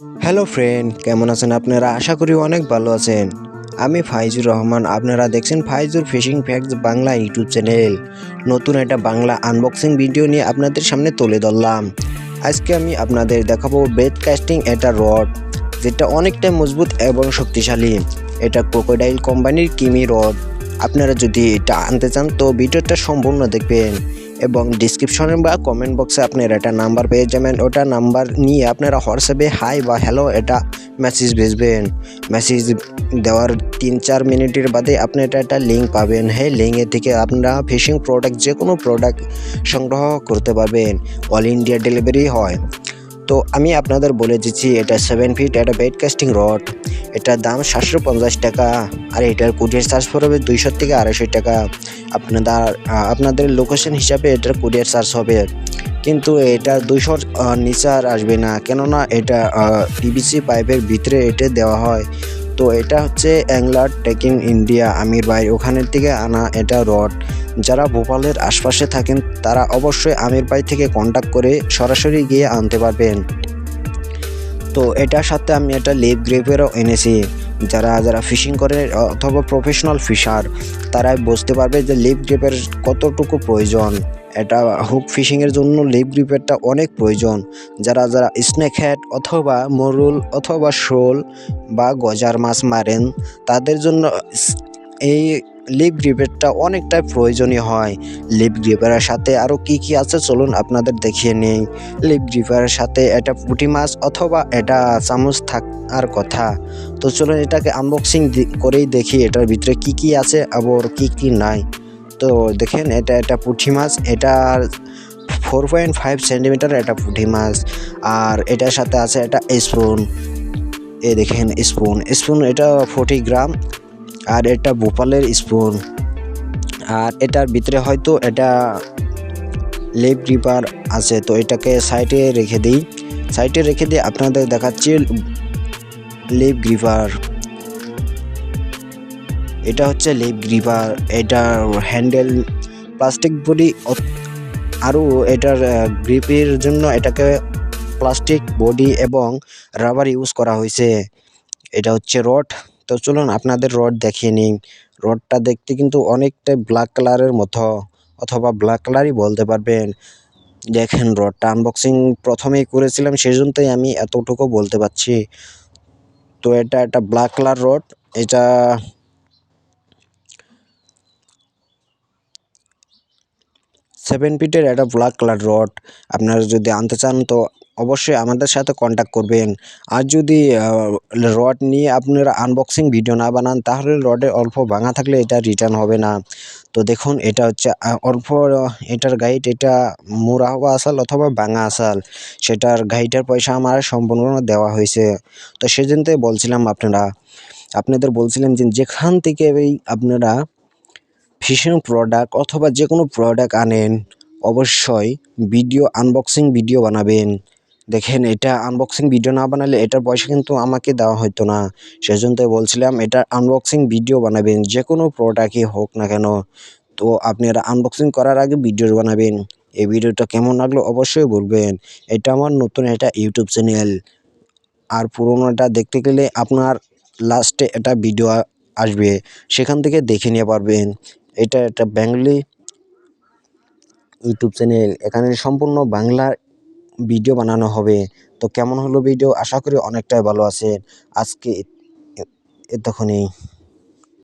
Hello friend কেমন আছেন আপনারা? আশা করি অনেক ভালো আছেন। আমি ফাইজুর রহমান। আপনারা দেখছেন Faizur fishing facts Bangla YouTube channel. নতুন একটা বাংলা আনবক্সিং ভিডিও নিয়ে আপনাদের সামনে তুলে ধরলাম। আজকে আমি আপনাদের দেখাবো বেড কাস্টিং একটা রড যেটা অনেকটাই মজবুত এবং শক্তিশালী। এটা ক্রোকোডাইল কোম্পানির কিমি রড আপনারা যদি এটা আনতে চান, তো ভিডিওটা সম্পূর্ণ দেখবেন। এবং ডিসক্রিপশনে বা কমেন্ট বক্সে আপনারা এটা নাম্বার পেয়ে যাবেন। ওটা নাম্বার নিয়ে আপনারা হোয়াটসঅ্যাপে হাই বা হ্যালো এটা মেসেজ ভেজবেন। মেসেজ দেওয়ার তিন চার মিনিটের বাদে আপনি এটা একটা লিঙ্ক পাবেন। হ্যাঁ লিঙ্কের থেকে আপনারা ফিশিং প্রোডাক্ট যে কোনো প্রোডাক্ট সংগ্রহ করতে পারবেন। অল ইন্ডিয়া ডেলিভারি হয়। তো আমি আপনাদের বলে দিচ্ছি, এটা সেভেন ফিট এটা বেড কাস্টিং রড এটার দাম সাতশো পঞ্চাশ টাকা। আর এটার কুটির চার্জ পড়বে দুইশো থেকে আড়াইশো টাকা। আপনাদের আপনাদের লোকেশন হিসাবে এটার কুরিয়ার চার্জ হবে। কিন্তু এটা দুইশোর নিচে আর আসবে না। কেননা এটা পিভিসি পাইপের ভিতরে এটা দেওয়া হয়। তো এটা হচ্ছে অ্যাংলার টেকিং ইন্ডিয়া আমির ভাই। ওখানের থেকে আনা এটা রড। যারা ভোপালের আশপাশে থাকেন, তারা অবশ্যই আমির ভাই থেকে কন্ট্যাক্ট করে সরাসরি গিয়ে আনতে পারবেন। তো এটার সাথে আমি একটা লিপ গ্রেপেরও এনেছি। যারা যারা ফিশিং করে অথবা প্রফেশনাল ফিশার তারাই বুঝতে পারবে যে লিপ গ্রিপের কতটুকু প্রয়োজন। এটা হুক ফিশিংয়ের জন্য লিপ গ্রিপেরটা অনেক প্রয়োজন। যারা যারা স্নেক হ্যাট অথবা মরুল অথবা শোল বা গজার মাছ মারেন, তাদের জন্য এই লিপ গ্রিপেরটা অনেকটাই প্রয়োজনীয় হয়। লিপ গ্রিপারের সাথে আরও কি কি আছে চলুন আপনাদের দেখিয়ে নেই। লিপ গ্রিপারের সাথে এটা পুঁটি মাছ অথবা এটা চামচ থাকার কথা। তো চলুন এটাকে আনবক্সিং করেই দেখি এটার ভিতরে কি কি আছে আবার কি কি নাই। তো দেখেন এটা একটা পুঁটি মাছ, এটা ফোর পয়েন্ট ফাইভ সেন্টিমিটার একটা পুঁটি মাছ, আর এটার সাথে আছে একটা স্পুন এ দেখেন স্পুন স্পুন এটা ফোর্টি গ্রাম আর এটা ভোপালের স্পুন আর এটার ভিতরে হয়তো এটা লেপ রিপার আছে, তো এটাকে সাইডে রেখে দিই। সাইডে রেখে দিয়ে আপনাদের দেখাচ্ছি লেপ গ্রিপার এটা হচ্ছে লেপ গ্রিপার এটার হ্যান্ডেল প্লাস্টিক বডি আরও এটার গ্রিপের জন্য এটাকে প্লাস্টিক বডি এবং রাবার ইউজ করা হয়েছে। এটা হচ্ছে রড তো চলুন আপনাদের রড দেখিয়ে নিই। রডটা দেখতে কিন্তু অনেকটা ব্ল্যাক কালারের মতো, অথবা ব্ল্যাক কালারই বলতে পারবেন। দেখেন রডটা আনবক্সিং প্রথমেই করেছিলাম, সেজন্যই আমি এতটুকু বলতে পারছি। তো এটা একটা ব্ল্যাক কালার রড এটা সেভেন ফিটের একটা ব্ল্যাক কালার রড আপনারা যদি আনতে চান তো অবশ্যই আমাদের সাথে কন্ট্যাক্ট করবেন। আর যদি রড নিয়ে আপনারা আনবক্সিং ভিডিও না বানান, তাহলে রডে অল্প ভাঙা থাকলে এটা রিটার্ন হবে না। তো দেখুন, এটা হচ্ছে অল্প এটার গাইড এটা মোড়া হওয়া আসাল অথবা ভাঙা আসাল। সেটার গাইডের পয়সা আমার সম্পূর্ণ দেওয়া হয়েছে। তো সেজন্যই বলছিলাম আপনারা, আপনাদের বলছিলাম যে যেখান থেকে এই আপনারা ফিশিং প্রোডাক্ট অথবা যে কোনো প্রোডাক্ট আনেন, অবশ্যই ভিডিও আনবক্সিং ভিডিও বানাবেন। দেখেন, এটা আনবক্সিং ভিডিও না বানালে এটার পয়সা কিন্তু আমাকে দেওয়া হতো না। সেজন্যই বলছিলাম, এটা আনবক্সিং ভিডিও বানাবেন যে কোনো প্রোডাক্টই হোক না কেন। তো আপনি আপনারা আনবক্সিং করার আগে ভিডিও বানাবেন। এই ভিডিওটা কেমন লাগল অবশ্যই বলবেন। এটা আমার নতুন এটা ইউটিউব চ্যানেল আর পুরোনোটা দেখতে গেলে আপনার লাস্টে এটা ভিডিও আসবে, সেখান থেকে দেখে নিতে পারবেন। এটা একটা বেঙ্গলি ইউটিউব চ্যানেল এখানে সম্পূর্ণ বাংলা ভিডিও বানানো হবে। তো কেমন হলো ভিডিও? আশা করি অনেকটাই ভালো আছে আজকে এতক্ষণেই